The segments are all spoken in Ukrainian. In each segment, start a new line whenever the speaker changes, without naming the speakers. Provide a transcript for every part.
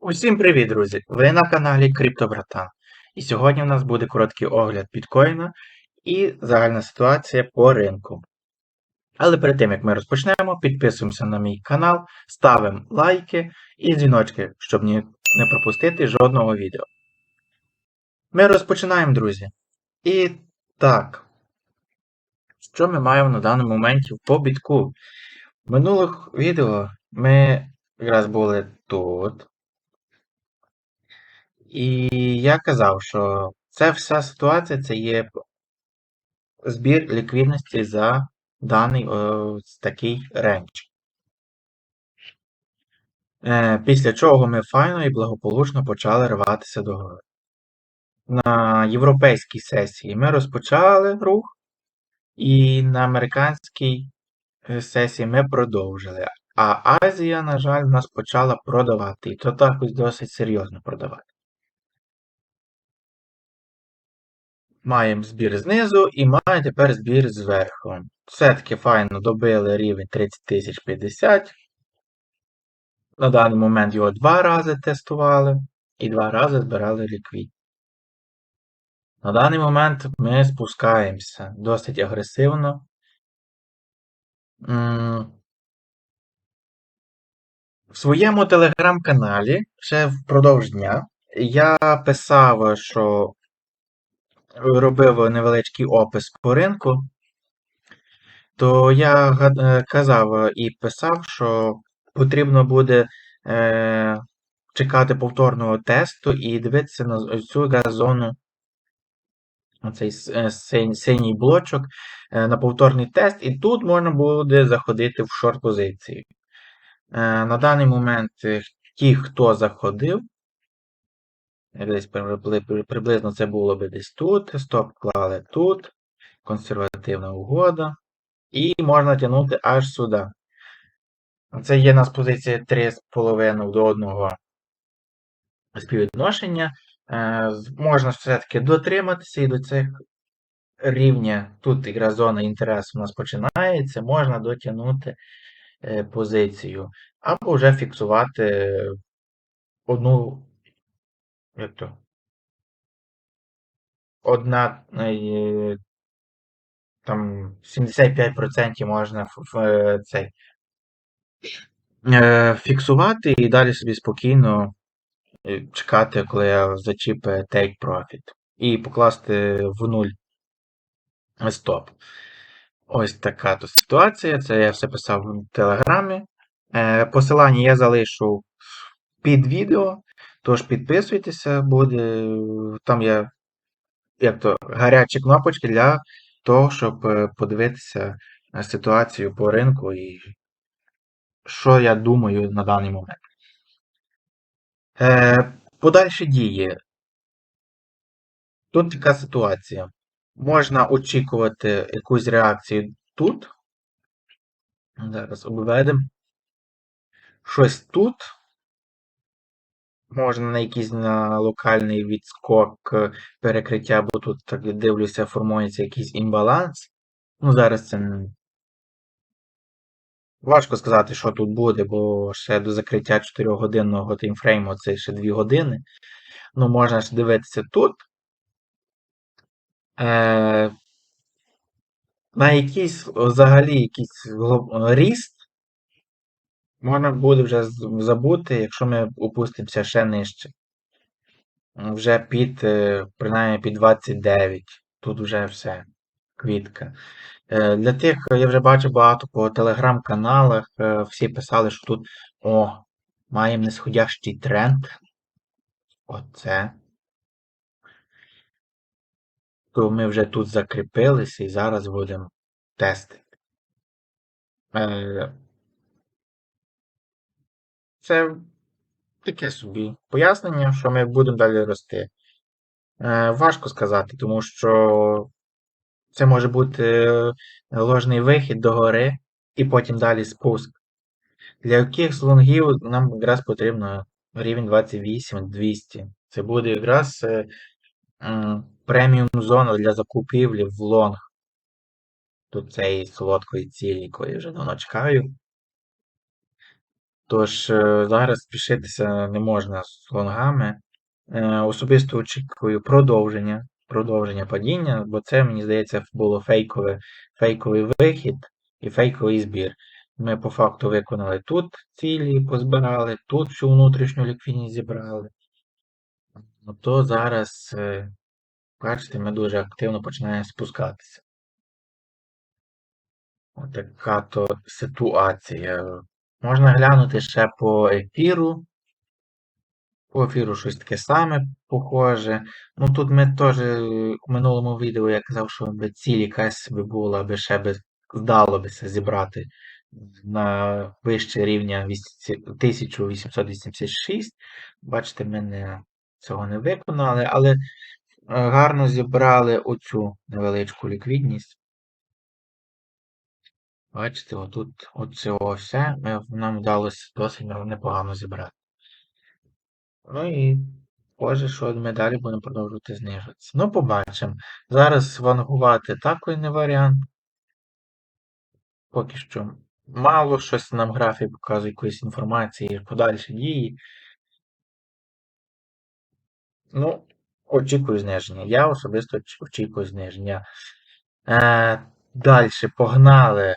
Усім привіт, друзі! Ви на каналі CryptoBratan. І сьогодні у нас буде короткий огляд біткоїна і загальна ситуація по ринку. Але перед тим як ми розпочнемо, підписуємося на мій канал, ставимо лайки і дзвіночки, щоб ні- не пропустити жодного відео. Ми розпочинаємо, друзі. І так, що ми маємо на даному моменті по бітку? В минулих відео ми якраз були тут. І я казав, що це вся ситуація це є збір ліквідності за даний ось такий рейндж. Е, Після чого ми файно і благополучно почали рватися догори. На європейській сесії ми розпочали рух, і на американській е, сесії ми продовжили. А Азія, на жаль, нас почала продавати. І то так ось досить серйозно продавати. Маємо збір знизу і маємо тепер збір зверху. Все-таки файно добили рівень 30050. На даний момент його два рази тестували і два рази збирали ліквід. На даний момент ми спускаємося досить агресивно. В своєму телеграм-каналі ще впродовж дня я писав, що робив невеличкий опис по ринку, то я е, казав і писав, що потрібно буде е, чекати повторного тесту і дивитися на цю зону, оцей е, синій блочок е, на повторний тест, і тут можна буде заходити в шорт позиції. Е, на даний момент ті, хто заходив, десь приблизно це було би десь тут, стоп клали тут, консервативна угода. І можна тягнути аж сюди. Це є у нас позиція 3,5 до 1 співвідношення. Е, Можна все-таки дотриматися і до цих рівня. Тут якраз зона інтересу у нас починається, можна дотягнути е, позицію. Або вже фіксувати одну. Як то? Одна е, там 75% можна в, цей фіксувати і далі собі спокійно е, чекати, коли я зачіпе Take Profit. І покласти в нуль стоп. Ось така тут ситуація. Це я все писав в Телеграмі. Е, Посилання я залишу під відео. Тож підписуйтеся, буде. Там є як то, гарячі кнопочки для того, щоб е, подивитися ситуацію по ринку і що я думаю на даний момент. Е, Подальші дії. Тут така ситуація. Можна очікувати якусь реакцію тут. Зараз обведемо. Щось тут. Можна на якийсь на локальний відскок е, перекриття, бо тут так дивлюся, формується якийсь імбаланс. Ну, зараз це важко сказати, що тут буде, бо ще до закриття 4-годинного таймфрейму це ще 2 години. Ну, можна ж дивитися тут. Е, на якийсь взагалі якийсь ріст можна буде вже забути, якщо ми опустимося ще нижче. Вже під, е, принаймні під 29. Тут вже все. Квітка. Е, Для тих, я вже бачу багато по телеграм-каналах, е, всі писали, що тут о, маємо нисходящий тренд. Оце. То ми вже тут закріпилися і зараз будемо тестити. Е, Це таке собі пояснення, що ми будемо далі рости. Е, Важко сказати, тому що це може бути е, ложний вихід до гори і потім далі спуск. Для яких лонгів нам якраз потрібно рівень 28 200. Це буде якраз е, преміум зона для закупівлі в лонг. Тут цієї солодкої цілі, якої вже давно чекаю. Тож е, зараз спішитися не можна з лонгами. Особисто очікую продовження, продовження падіння, бо це, мені здається, було фейкове, фейковий вихід і фейковий збір. Ми по факту виконали тут цілі, позбирали, тут всю внутрішню ліквідність зібрали. То зараз, е, бачите, ми дуже активно починаємо спускатися. Отака то ситуація. Можна глянути ще по ефіру. По ефіру щось таке саме похоже. Ну тут ми теж е, у минулому відео я казав, що би ціль якась би була, аби ще би здало би зібрати на вище рівня 1886. Бачите, ми не, цього не виконали, але е, гарно зібрали оцю невеличку ліквідність. Бачите, отут оце все нам вдалося досить непогано зібрати. Ну і схоже, що ми далі будемо продовжувати знижуватися. Ну, побачимо. Зараз вангувати також не варіант. Поки що мало щось нам графік показує якоїсь інформації, подальші дії. Ну, очікую зниження. Я особисто очікую зниження. Е, Далі погнали.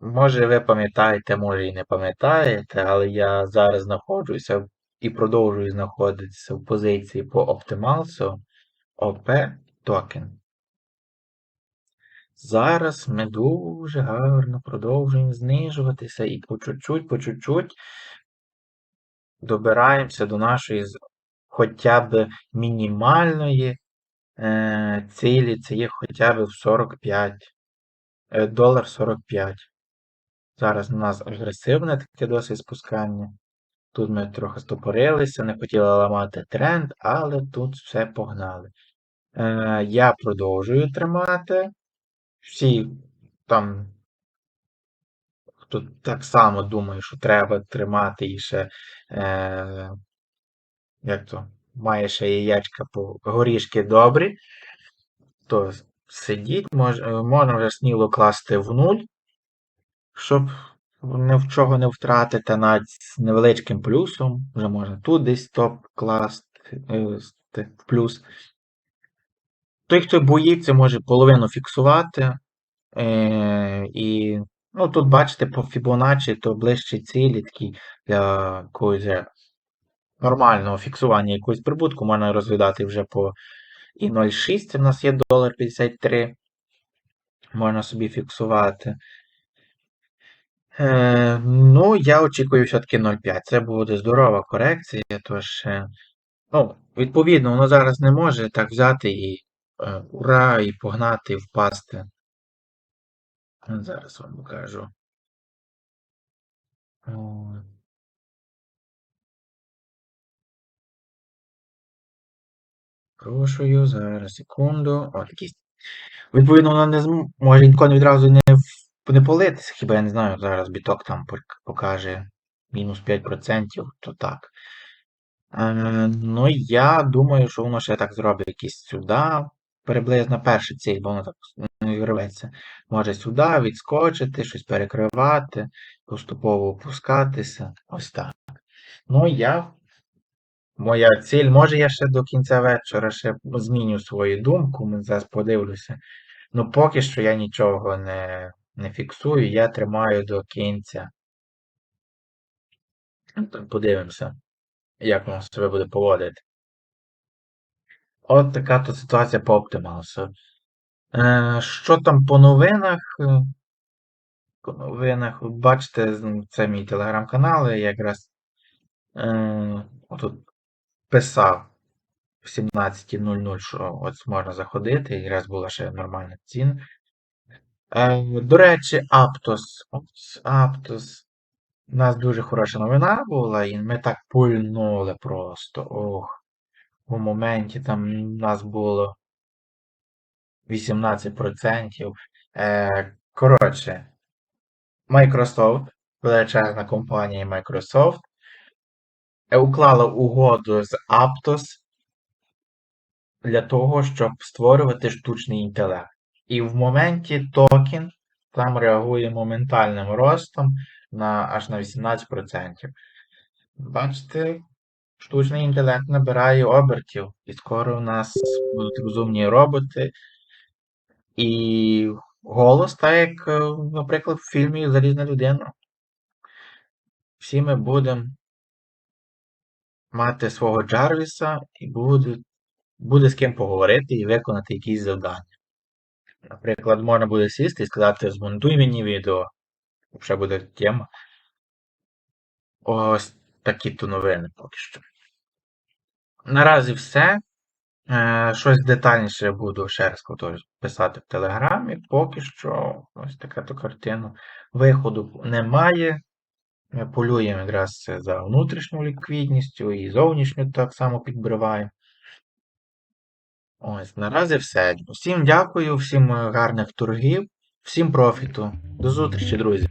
Може, ви пам'ятаєте, може і не пам'ятаєте, але я зараз знаходжуся і продовжую знаходитися в позиції по Optimalso OP токен. Зараз ми дуже гарно продовжуємо знижуватися і по чуть-чуть, по чуть-чуть добираємося до нашої хоча б мінімальної е, цілі, це є хоча б в 45 е, долар 45. Зараз у нас агресивне таке досить спускання. Тут ми трохи стопорилися, не хотіли ламати тренд, але тут все погнали. Е, Я продовжую тримати. Всі там, хто так само думає, що треба тримати і ще, е, як то, має ще яєчка по горішки добрі, то сидіть, мож, можна вже сміло класти в нуль, щоб ні в чого не втратити, навіть з невеличким плюсом. Вже можна тут десь стоп класти е, в плюс. Той, хто боїться, може половину фіксувати. Е, І ну, тут, бачите, по Fibonacci, то ближче цілі такі для якогось нормального фіксування якогось прибутку можна розглядати вже по і 0,6. У нас є долар 53. Можна собі фіксувати. Е, Ну, я очікую все-таки 0,5. Це буде здорова корекція, тож, е, ну, відповідно, воно зараз не може так взяти і е, ура, і погнати, і впасти. Зараз вам покажу. Прошую, зараз, секунду. О, якісь. Відповідно, воно не зможе ніколи відразу не не политися, хіба я не знаю, зараз біток там покаже мінус 5%, то так. Е, Ну, я думаю, що воно ще так зробить якийсь сюди. Приблизно перша ціль, бо воно так не рветься. Може сюди відскочити, щось перекривати, поступово опускатися. Ось так. Ну, я. Моя ціль, може, я ще до кінця вечора ще зміню свою думку, зараз подивлюся. Ну, поки що я нічого не не фіксую, я тримаю до кінця. Подивимося, як воно себе буде поводити. От така то ситуація по Optimalus. Е, Що там по новинах? По новинах, бачите, це мій телеграм-канал, я якраз е, отут писав в 17.00, що ось можна заходити, якраз була ще нормальна ціна. Е, До речі, Аптос. Аптос. У нас дуже хороша новина була, і ми так пульнули просто. Ох. У моменті там у нас було 18%. Е, Коротше, Microsoft, величезна компанія Microsoft, е, уклала угоду з Aptos для того, щоб створювати штучний інтелект. І в моменті токен там реагує моментальним ростом на аж на 18%. Бачите, штучний інтелект набирає обертів, і скоро у нас будуть розумні роботи. І голос, так як, е, наприклад, в фільмі Залізна людина. Всі ми будемо мати свого Джарвіса і буде, буде з ким поговорити і виконати якісь завдання. Наприклад, можна буде сісти і сказати, змонтуй мені відео. Вже буде тема. Ось такі то новини поки що. Наразі все. Е, щось детальніше буду ще раз писати в Телеграмі. Поки що ось така то картина. Виходу немає. Ми полюємо якраз за внутрішню ліквідністю і зовнішню так само підбриваємо. Ось, наразі все. Всім дякую, всім е, гарних торгів, всім профіту. До зустрічі, друзі!